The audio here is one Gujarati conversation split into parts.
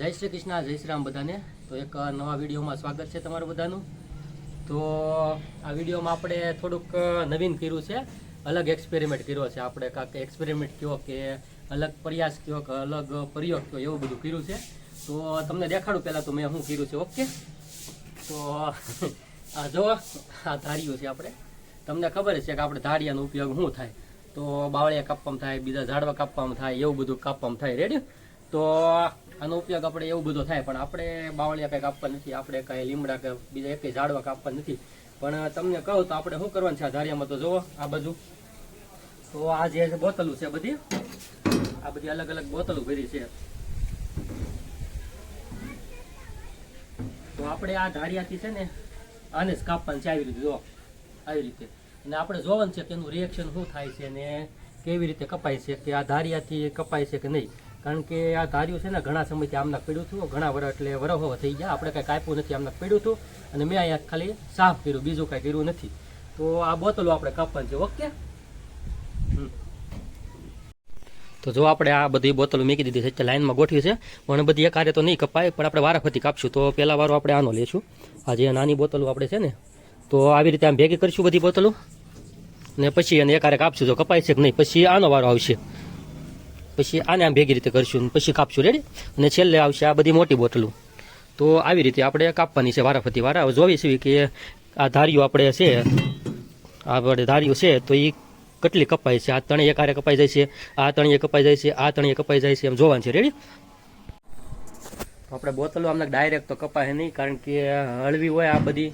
જય શ્રી કૃષ્ણ, જય શ્રી રામ બધાને. તો એક નવા વિડીયોમાં સ્વાગત છે તમારું બધાનું. તો આ વિડીયોમાં આપણે થોડુંક નવીન કર્યું છે, અલગ એક્સપેરિમેન્ટ કર્યો છે. આપણે કાંક એક્સપેરિમેન્ટ કયો કે અલગ પ્રયાસ કયો કે અલગ પ્રયોગ કયો, એવું બધું કર્યું છે. તો તમને દેખાડું પહેલાં તો મેં શું કર્યું છે, ઓકે? તો આ જો, આ ધાર્યું છે આપણે. તમને ખબર છે કે આપણે ધારિયાનો ઉપયોગ શું થાય? તો બાવળિયા કાપવામાં થાય, બીજા ઝાડવા કાપવામાં થાય, એવું બધું કાપવામાં થાય. રેડી તો આનો ઉપયોગ આપણે એવું બધો થાય, પણ આપણે બાવળિયા કંઈ કાપવા નથી, આપણે કાંઈ લીમડા કે બીજા એક ઝાડવા કાપવા નથી. પણ તમને કહું તો આપણે શું કરવાનું છે આ ધારિયામાં તો જુઓ, આ બધું તો આ જે બોતલું છે બધી, આ બધી અલગ અલગ બોતલું ભરી છે. તો આપણે આ ધારિયાથી છે ને આને જ કાપવાનું છે, આવી રીતે જો આવી રીતે. અને આપણે જોવાનું છે કે એનું રિએક્શન શું થાય છે ને કેવી રીતે કપાય છે, કે આ ધારિયાથી કપાય છે કે નહીં. કારણ કે આ ધાર્યું છે ને, ઘણા સમયથી આમના પડ્યું હતું ઘણા વર એટલે વરહો થઈ ગયા. આપણે કાંઈ કાપ્યું નથી, આમના પડ્યું હતું અને મેં અહીંયા ખાલી સાફ કર્યું, બીજું કાંઈ કર્યું નથી. તો આ બોતલો આપણે કાપવાની છે, ઓકે? તો જો આપણે આ બધી બોતલો મૂકી દીધી છે લાઈનમાં ગોઠવી છે. પણ બધી એક હારે તો નહીં કપાય, પણ આપણે વારાફરતી કાપશું. તો પહેલા વારો આપણે આનો લઈશું આ જે નાની બોતલો આપણે છે ને, તો આવી રીતે આમ ભેગી કરીશું બધી બોતલો. ને પછી એને એક હારે કાપશું. તો કપાય છે કે નહીં, પછી આનો વારો આવશે. પછી આને આમ ભેગી રીતે કરશું પછી કાપશું રેડી અને છેલ્લે આવશે આ બધી મોટી બોટલો. તો આવી રીતે આપણે કાપવાની છે વારાફરતી વારા. હવે જોવી છીએ કે આ ધારીઓ આપણે છે આપણે ધારીઓ છે, તો એ કેટલી કપાય છે? આ તણી કારે કપાઈ જાય છે, આ તણીએ કપાઈ જાય છે, આ તણીએ કપાઈ જાય છે, એમ જોવાનું છે. રેડી આપણે બોટલો આમને ડાયરેક્ટ તો કપાય નહીં, કારણ કે હળવી હોય આ બધી.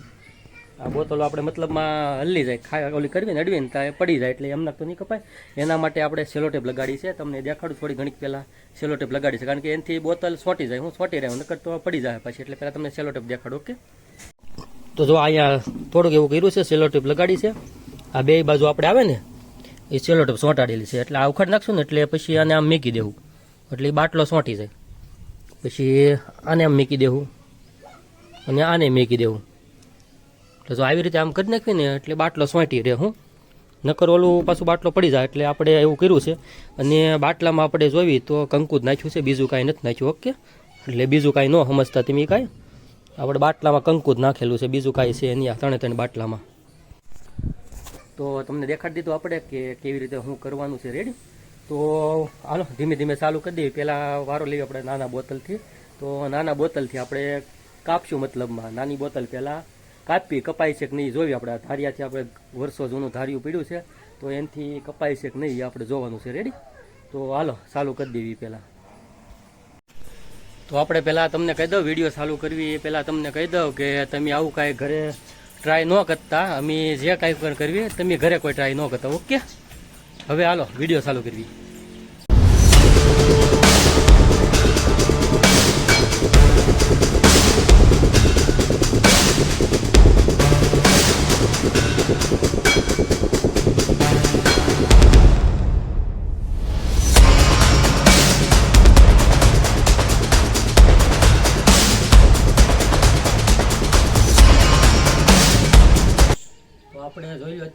આ બોતલો આપણે મતલબમાં હલ્લી જાય ખા ઓલી કરવી ને અડવી ને ત્યાં પડી જાય એટલે એમના તો નહીં કપાય. એના માટે આપણે સેલોટેપ લગાડી છે. તમને દેખાડું થોડી ઘણી પહેલાં સેલોટેપ લગાડી છે. કારણ કે એનાથી બોતલ સોટી જાય. હું છોટી રહ્યો, નકર તો પડી જાય પછી. એટલે પહેલાં તમને સેલોટેપ દેખાડું, ઓકે? તો જો અહીંયા થોડુંક એવું કર્યું છે સેલોટેપ લગાડી છે. આ બે બાજુ આપણે આવે ને, એ સેલોટેપ સોંટાડેલી છે. એટલે આ ઉખાડ નાખશું ને એટલે પછી આને આમ મૂકી દેવું. એટલે બાટલો સોંટી જાય. પછી આને આમ મૂકી દેવું. અને આને મૂકી દેવું. એટલે જો આવી રીતે આમ કરી નાખીએ ને એટલે બાટલો સોંટી રહે હું. નકર ઓલું પાછું બાટલો પડી જાય એટલે આપણે એવું કર્યું છે. અને બાટલામાં આપણે જોવી તો કંકુ જ નાખ્યું છે, બીજું કાંઈ નથી નાખ્યું, ઓકે? એટલે બીજું કાંઈ ન સમજતા તમે કાંઈ. આપણે બાટલામાં કંકુ જ નાખેલું છે, બીજું કાંઈ છે નહીં આ ત્રણે ત્રણ બાટલામાં. તો તમને દેખાડી દીધું આપણે કે કેવી રીતે શું કરવાનું છે રેડી તો હાલો, ધીમે ધીમે ચાલુ કરી દઈએ. પહેલાં વારો લઈએ આપણે નાના બોટલથી તો નાના બોટલથી આપણે કાપશું મતલબમાં. નાની બોટલ પહેલાં કાપી કપાય છે કે નહીં જોવી આપણે ધારિયાથી આપણે વર્ષો જૂનું ધાર્યું પડ્યું છે, તો એનાથી કપાય છે કે નહીં આપણે જોવાનું છે. રેડી તો હાલો, ચાલુ કરી દેવી પહેલાં. તો આપણે પહેલાં તમને કહી દઉં, વીડિયો ચાલુ કરવી એ પહેલાં તમને કહી દઉં કે તમે આવું કાંઈ ઘરે ટ્રાય ન કરતા. અમે જે કાંઈ પણ કરવી તમે ઘરે કોઈ ટ્રાય ન કરતા. ઓકે હવે હાલો, વીડિયો ચાલુ કરવી.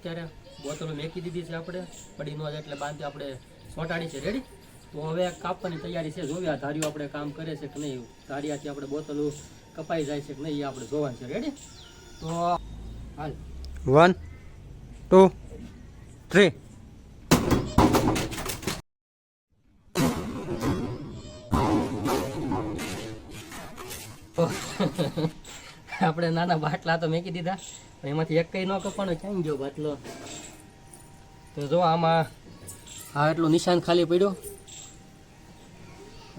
અત્યારે બોટલો મેકી દીધી છે આપણે. પડી ન એટલે બાંધી આપણે સોટાડી છે. રેડી તો હવે કાપવાની તૈયારી છે. જોવી આ ધાર્યું આપણે કામ કરે છે કે નહીં ધારિયાથી આપણે બોતલો કપાઈ જાય છે કે નહીં એ આપણે જોવાનું છે. રેડી તો હાલ. વન ટુ થ્રી આપણે નાના બાટલા તો મેકી દીધા. એમાંથી એક કઈ ન કપાણો ચાઈ ગયો બાટલો? તો જો આમાં હા, એટલું નિશાન ખાલી પડ્યું.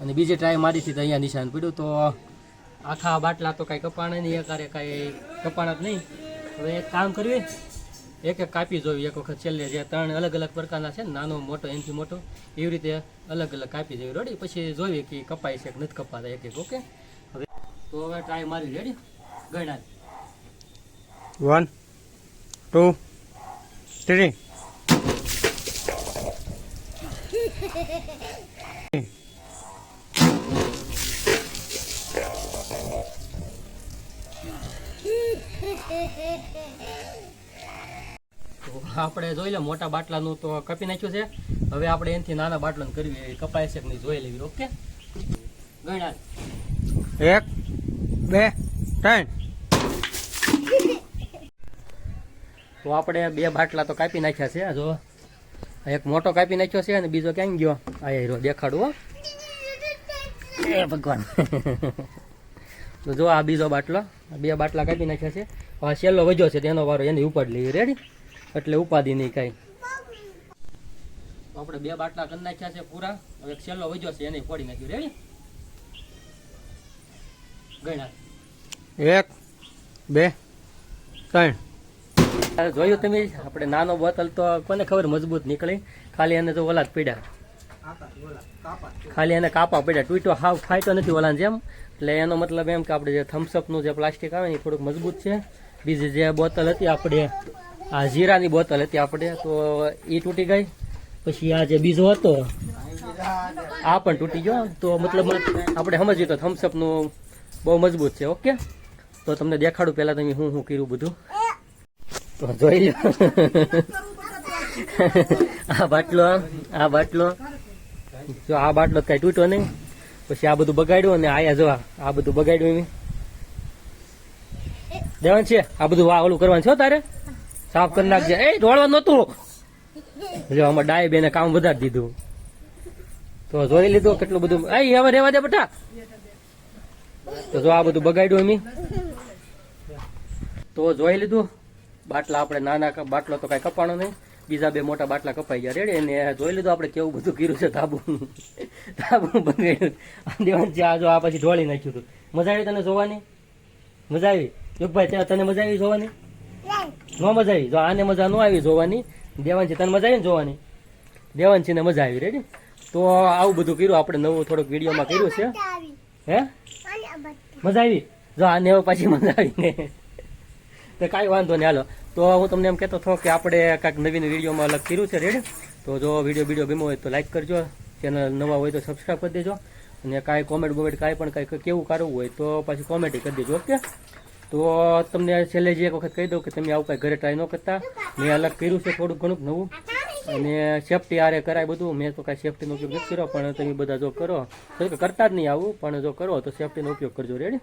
અને બીજી ટ્રાય મારી હતી તો અહીંયા નિશાન પડ્યું. તો આખા બાટલા તો કાંઈ કપાણે નહીં એકારે કાંઈ કપાણા જ નહીં. હવે એક કામ કરવી એક એક કાપી જોવી. એક વખત છેલ્લે જે ત્રણ અલગ અલગ પ્રકારના છે નાનો, મોટો, એનથી મોટો, એવી રીતે અલગ અલગ કાપી જોવી. રેડી પછી જોઈએ કે કપાય છે કે નથી કપાતા, એક એક ઓકે હવે તો હવે ટ્રાય મારી રેડી ગણા વન ટુ થ્રી આપણે જોઈ લે મોટા બાટલાનું તો કપી નાખ્યું છે. હવે આપણે એનાથી નાના બાટલાનું કરવી કપાય છે નહીં જોઈ લેવી ઓકે? ગણા એક બે ત્રણ. તો આપણે બે બાટલા તો કાપી નાખ્યા છે જો. એક મોટો કાપી નાખ્યો છે અને બીજો ક્યાંય ગયો? આ હીરો દેખાડવો એ ભગવાન. તો જો આ બીજો બાટલો બે બાટલા કાપી નાખ્યા છે. આ છેલ્લો વજો છે, તેનો વારો એની ઉપાડ લઈએ. રેડી એટલે ઉપાધિ નહીં કાંઈ. તો આપણે બે બાટલા કરી નાખ્યા છે પૂરા. હવે છેલ્લો વજો છે, એને ફોડી નાખ્યું. રેડી ગણા એક, બે, ત્રણ. જોયું તમે? આપણે નાનો બોતલ તો કોને ખબર? મજબૂત નીકળી. ખાલી એને તો ઓલા જ પડ્યા. ખાલી એને કાપા પડ્યા. તૂટ્યો. હાવ ફાયતો નથી ઓલા જેમ. એટલે એનો મતલબ એમ કે આપણે જે થમ્સઅપનું જે પ્લાસ્ટિક આવે ને એ થોડુંક મજબૂત છે. બીજી જે બોતલ હતી આપણે, આ જીરાની બોતલ હતી આપણે, તો એ તૂટી ગઈ. પછી આ જે બીજો હતો, આ પણ તૂટી ગયો. તો મતલબ આપણે સમજીએ તો થમ્સઅપનું બહુ મજબૂત છે. ઓકે? તો તમને દેખાડું પહેલાં તમે હું શું કર્યું બધું. તો જોઈ લો આ બાટલો આ બાટલો. જો આ બાટલો કઈ તૂટ્યો નહીં, પછી આ બધું બગાડ્યું અને આયા જોવા આ બધું બગાડ્યું એમ દેવાનું છે, આ બધું વા, ઓલું કરવાનું છે તારે? સાફ કરી નાખજે. એ ઢોળવા નતું જો આમાં ડાય બેને કામ વધારી દીધું. તો જોઈ લીધું કેટલું બધું. એ હવે રેવા દે બેટા. તો જો આ બધું બગાડ્યું એમ. તો જોઈ લીધું. બાટલા આપણે નાના બાટલો તો કાંઈ કપાણો નહીં. બીજા બે મોટા બાટલા કપાઈ ગયા. રેડી? અને જોઈ લીધું આપણે કેવું બધું કર્યું છે તાબુ તાબુ બગાડ્યું. આ દેવાન આ જો આ પછી ઢોળી નાખ્યું હતું. મજા આવી તને જોવાની? મજા આવી? યુગભાઈ ત્યાં તને મજા આવી જોવાની? ન મજા આવી? જો આને મજા ન આવી જોવાની દેવાનજી તને મજા આવી ને જોવાની? દેવાંશીને મજા આવી રેડી? તો આવું બધું કર્યું આપણે નવું થોડુંક વિડીયોમાં કર્યું છે. હે? મજા આવી. જો આને પાછી મજા આવી ને. તો કાંઈ વાંધો નહીં, હાલો. તો હું તમને એમ કહેતો હતો કે આપણે કાંઈક નવીન વિડીયોમાં અલગ કર્યું છે રેડી. તો જો વીડિયો વીડિયો ગમ્યો હોય તો લાઇક કરજો, ચેનલ નવા હોય તો સબસ્ક્રાઈબ કરી દેજો. અને કાંઈ કોમેન્ટ બોમેન્ટ કાંઈ પણ કાંઈ કેવું કરવું હોય તો પાછી કોમેન્ટ કરી દેજો, ઓકે? તો તમને છેલ્લે જે એક વખત કહી દઉં કે તમે આવું કાંઈ ઘરે ટ્રાય ન કરતા. મેં અલગ કર્યું છે થોડુંક ઘણું નવું. અને સેફટી આરે કરાય બધું. મેં તો કાંઈ સેફટીનો ઉપયોગ નથી કર્યો, પણ તમે બધા જો કરો. તો કરતા જ નહીં આવું, પણ જો કરો, તો સેફટીનો ઉપયોગ કરજો. રેડી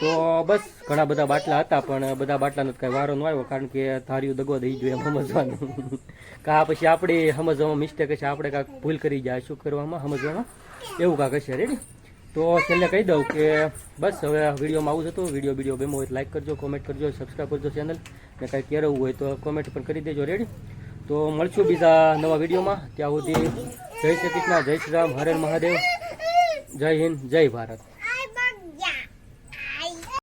તો બસ, ઘણા બધા બાટલા હતા, પણ બધા બાટલાનો કાંઈ વારો ન આવ્યો, કારણ કે ધાર્યું દગો દઈ જોઈએ સમજવાનું. કા પછી આપણી સમજવામાં મિસ્ટેક હશે, આપણે કાંઈક ભૂલ કરી જાય, શું કરવામાં સમજવામાં? એવું કાંક હશે. રેડી તો છેલ્લે કહી દઉં કે બસ, હવે વિડીયોમાં આવું હતું. વીડિયો વીડિયો ગમ્યો હોય લાઇક કરજો કોમેન્ટ કરજો સબસ્ક્રાઈબ કરજો ચેનલ ને કાંઈ કહેવું હોય તો કોમેન્ટ પણ કરી દેજો. રેડી તો મળશું બીજા નવા વિડીયોમાં. ત્યાં સુધી જય શ્રી કૃષ્ણ, જય શ્રી રામ, હરે મહાદેવ, જય હિન્દ, જય ભારત.